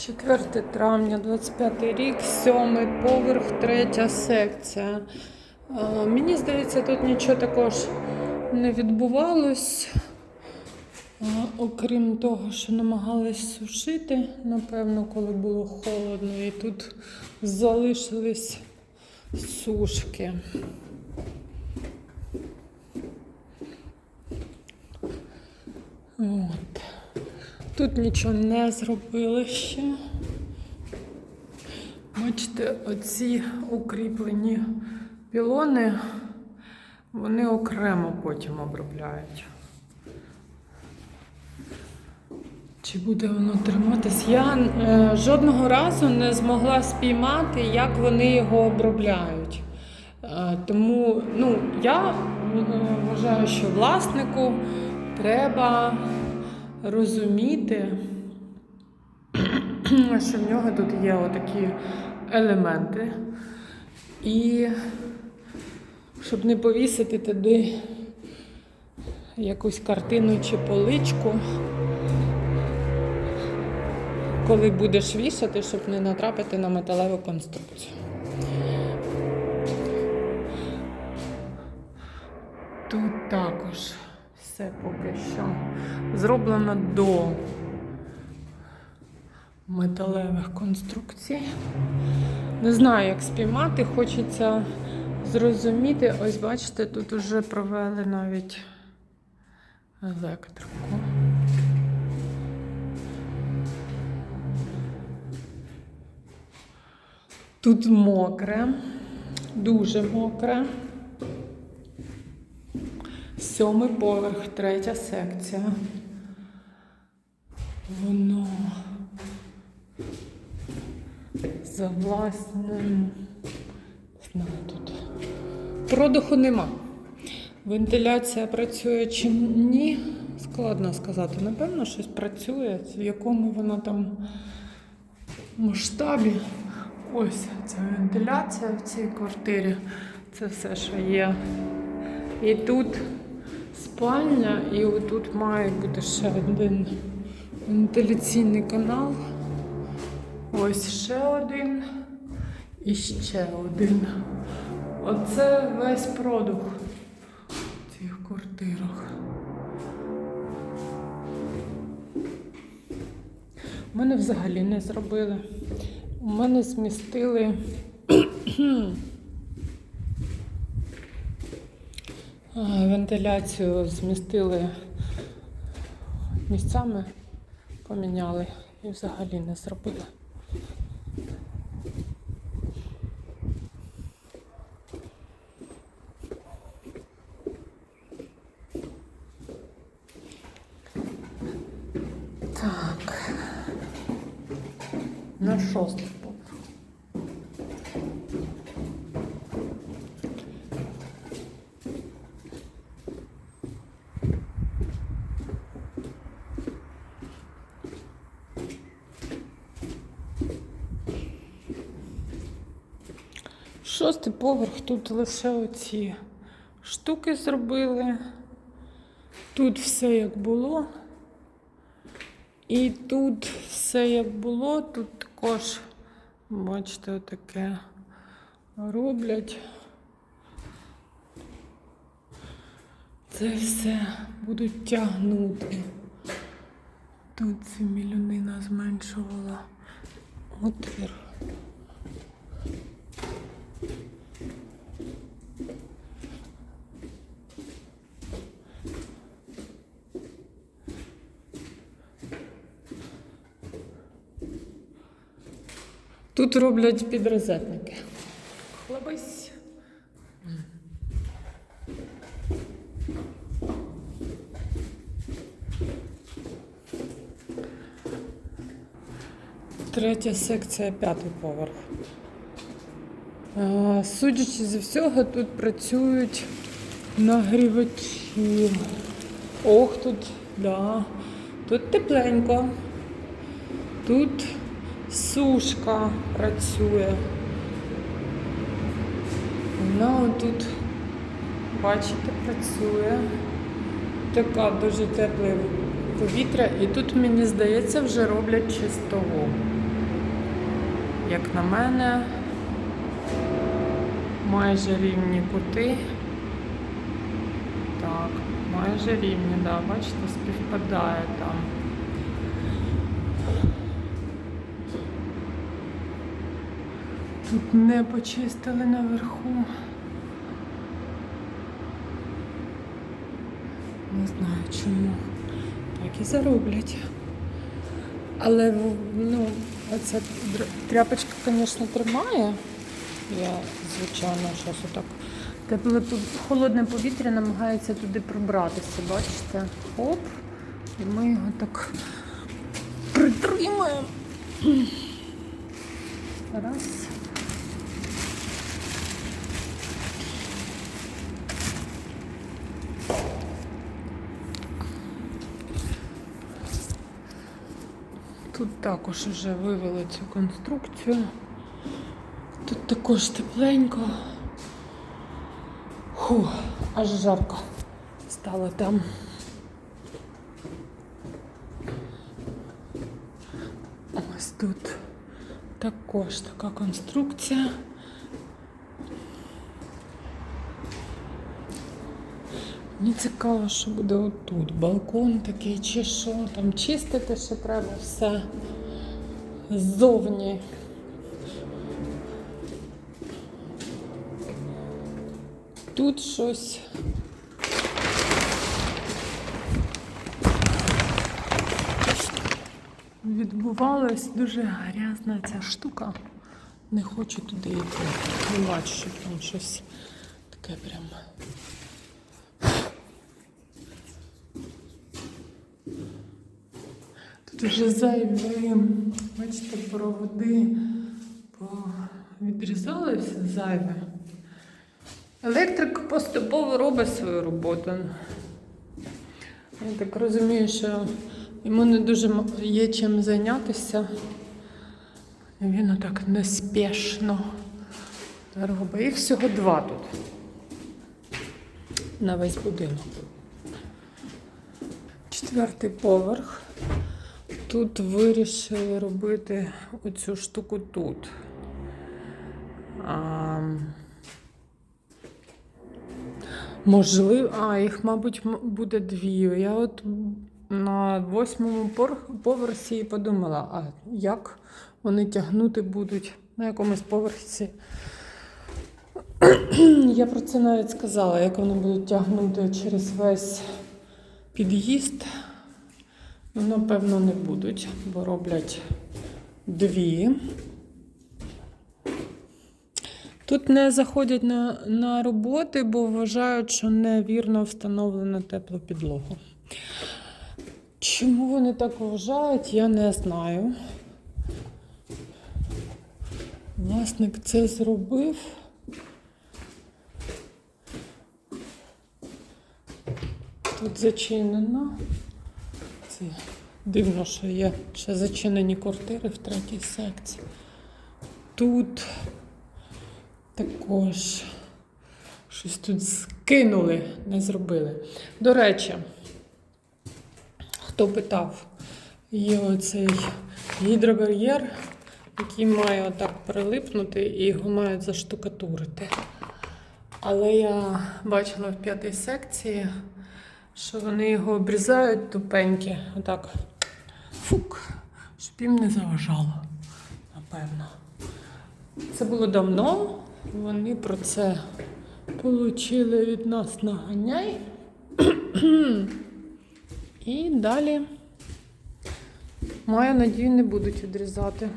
4 травня, 25 рік, 7 поверх, третя секція. Е, Мені здається, тут нічого також не відбувалось. Е, Окрім того, що намагались сушити, напевно, коли було холодно, і тут залишились сушки. От. Тут нічого не зробили ще. Бачите, оці укріплені пілони, вони окремо потім обробляють. Чи буде воно триматись? Я е, жодного разу не змогла спіймати, як вони його обробляють. Е, тому ну, я е, вважаю, що власнику треба розуміти, що в нього тут є отакі елементи. І щоб не повісити туди якусь картину чи поличку, коли будеш вішати, щоб не натрапити на металеву конструкцію. Тут також все поки що зроблено до металевих конструкцій. Не знаю, як спіймати, хочеться зрозуміти. Ось бачите, тут вже провели навіть електрику. Тут мокре, дуже мокре. Сьомий поверх, третя секція. Воно за власним. Тут. Продуху нема. Вентиляція працює чи ні? Складно сказати. Напевно, щось працює, в якому воно там масштабі. Ось ця вентиляція в цій квартирі. Це все, що є. І тут спальня, і отут має бути ще один вентиляційний канал. Ось ще один і ще один. Оце весь продух в цих квартирах. У мене взагалі не зробили. У мене змістили Вентиляцію змістили місцями, поміняли і взагалі не зробили. Так. На шостий поверх. Шостий поверх, тут лише оці штуки зробили. Тут все як було. І тут все як було, тут також, бачите, отаке роблять. Це все будуть тягнути. Тут ця мільйонина зменшувала отвір. Тут роблять підрозетники. Хлопець. Третя секція, п'ятий поверх. Судячи зі всього, тут працюють нагрівачі. Ох, тут, да. Тут тепленько. Тут сушка працює. Вона тут, бачите, працює. Така дуже тепле повітря. І тут, мені здається, вже роблять чистову. як на мене, майже рівні кути. Так, майже рівні, да, бачите, співпадає там. Тут не почистили наверху. Не знаю чому. Так і зароблять. Але ну, оця тряпочка, звісно, тримає. Я, звичайно, щось отак. Тепле холодне повітря намагається туди пробратися, бачите? Хоп. І ми його так притримаємо. Раз. Тут також вже вивели цю конструкцію. Тут також тепленько. Фу, аж жарко стало там. Ось тут також така конструкція. Мені цікаво, що буде отут. Балкон такий чи що. Там чистити ще треба все ззовні. Тут щось. Відбувалась дуже грязна ця штука. Не хочу туди йти. Не бачу, що там щось таке прямо. Тут вже зайві, бачите, проводи відрізали все зайве. Електрик поступово робить свою роботу. Я так розумію, що йому не дуже є чим зайнятися. Він отак неспішно робить. Їх всього два тут. На весь будинок. Четвертий поверх. Тут вирішили робити оцю штуку тут. А, можливо, а їх, мабуть, буде дві. Я от на восьмому поверсі і подумала, а як вони тягнути будуть на якомусь поверсі. Я про це навіть сказала, як вони будуть тягнути через весь під'їзд. Ну, напевно, не будуть, бо роблять дві. Тут не заходять на, на роботи, бо вважають, що невірно встановлена тепла підлога. Чому вони так вважають, я не знаю. Власник це зробив. Тут зачинено. Це дивно, що є ще зачинені квартири в третій секції. Тут також щось тут скинули, не зробили. До речі, хто питав, є оцей гідробар'єр, який має отак прилипнути і його мають заштукатурити. Але я бачила в п'ятій секції, що вони його обрізають тупенькі, отак. Фук, щоб їм не заважало, напевно. Це було давно. Вони про це отримали від нас наганяй. І далі, маю надію, не будуть відрізати.